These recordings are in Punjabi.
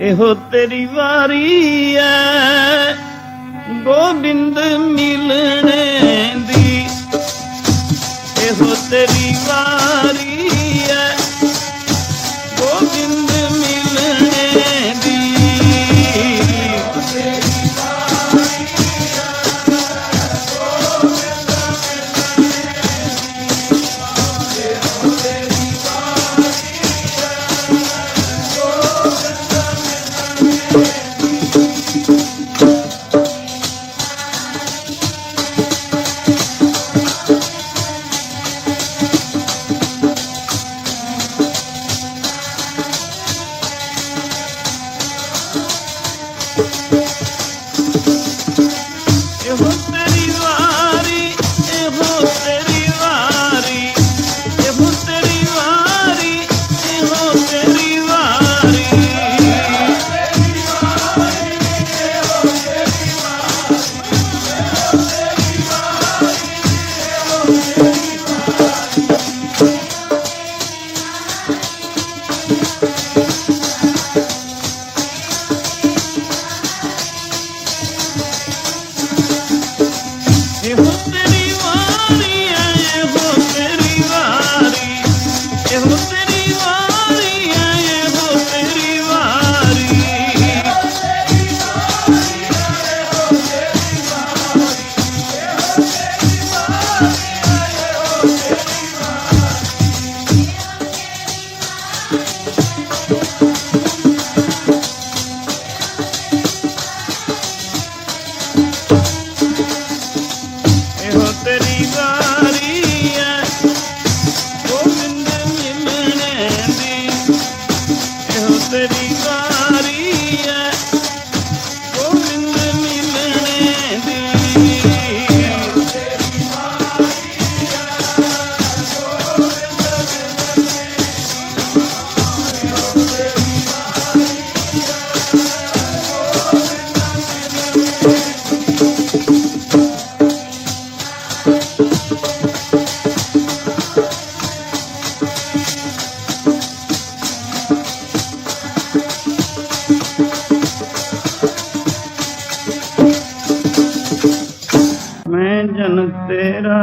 ਇਹੋ ਤੇਰੀ ਵਾਰੀ ਐ। ਗੋਬਿੰਦ ਮਿਲਣੇ ਦੀ। ਇਹੋ ਤੇਰੀ ਵਾਰੀ ਜਨ ਤੇਰਾ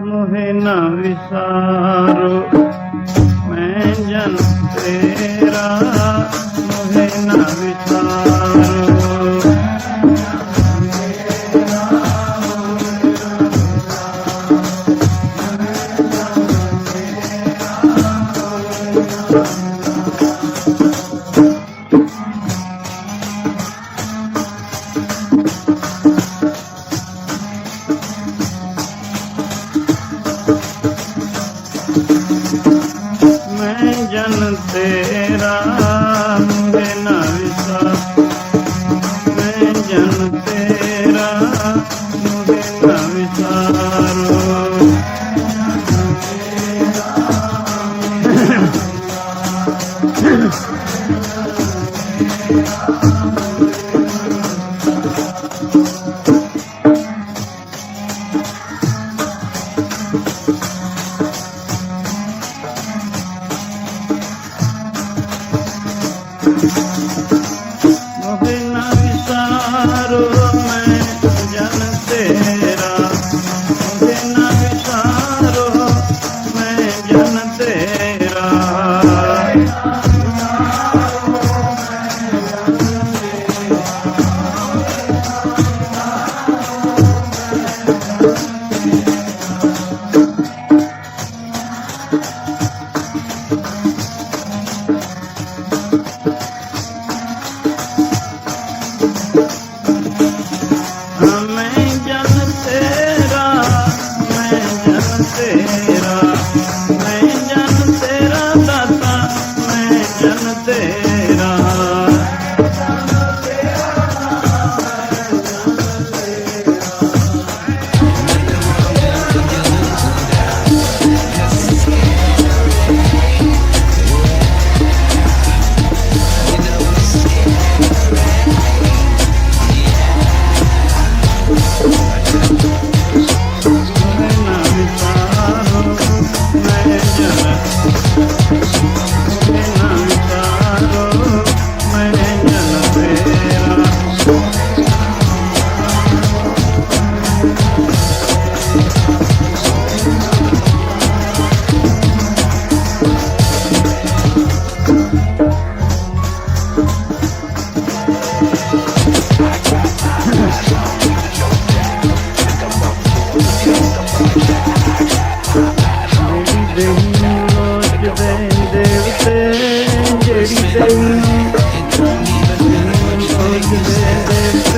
ਮੋਹਿ ਨਾ ਵਿਸਾਰੋ ਮੈਂ ਜਨ ਤੇਰਾ ਮੋਹਿ ਨਾ ਵਿਸਾਰੋ Don't even think what you said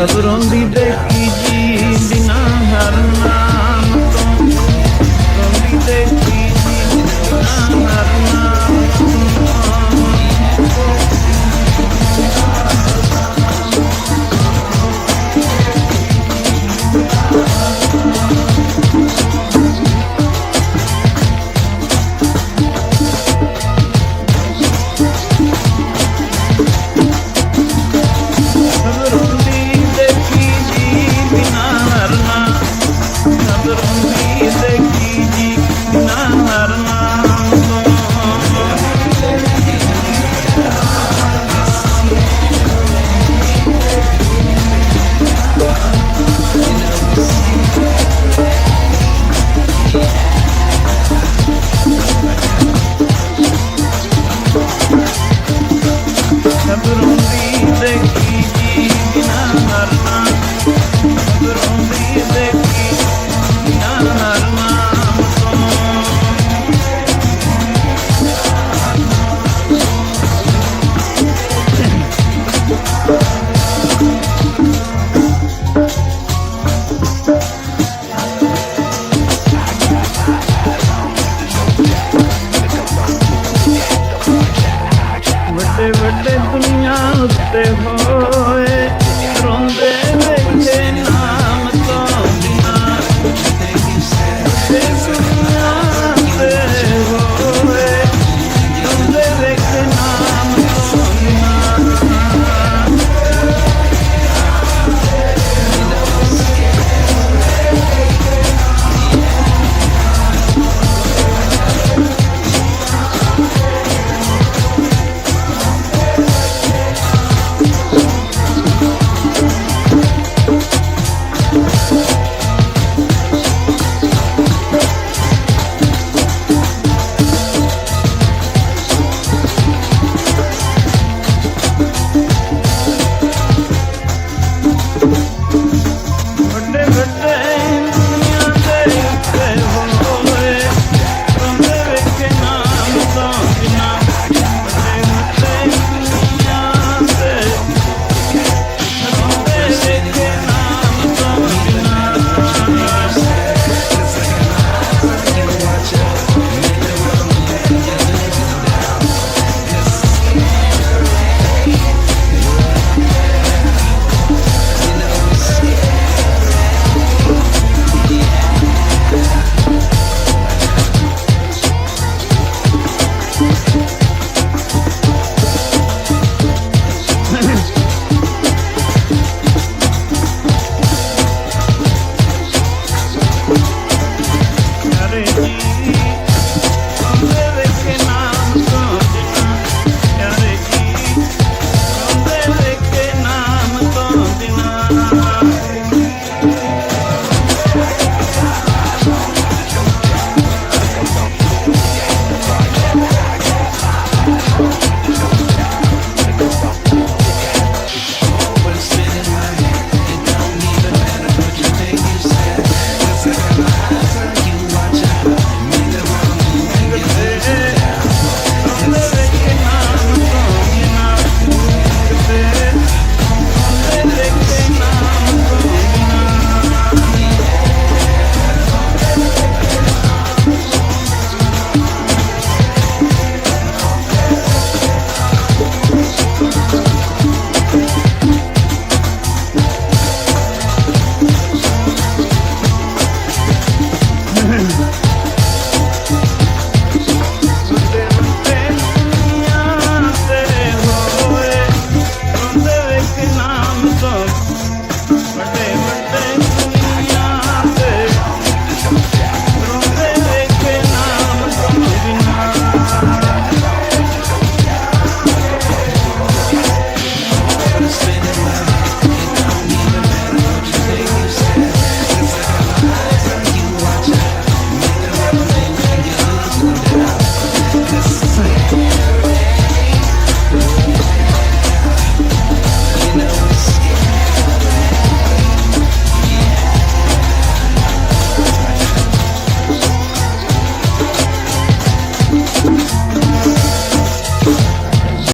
That's what I'm be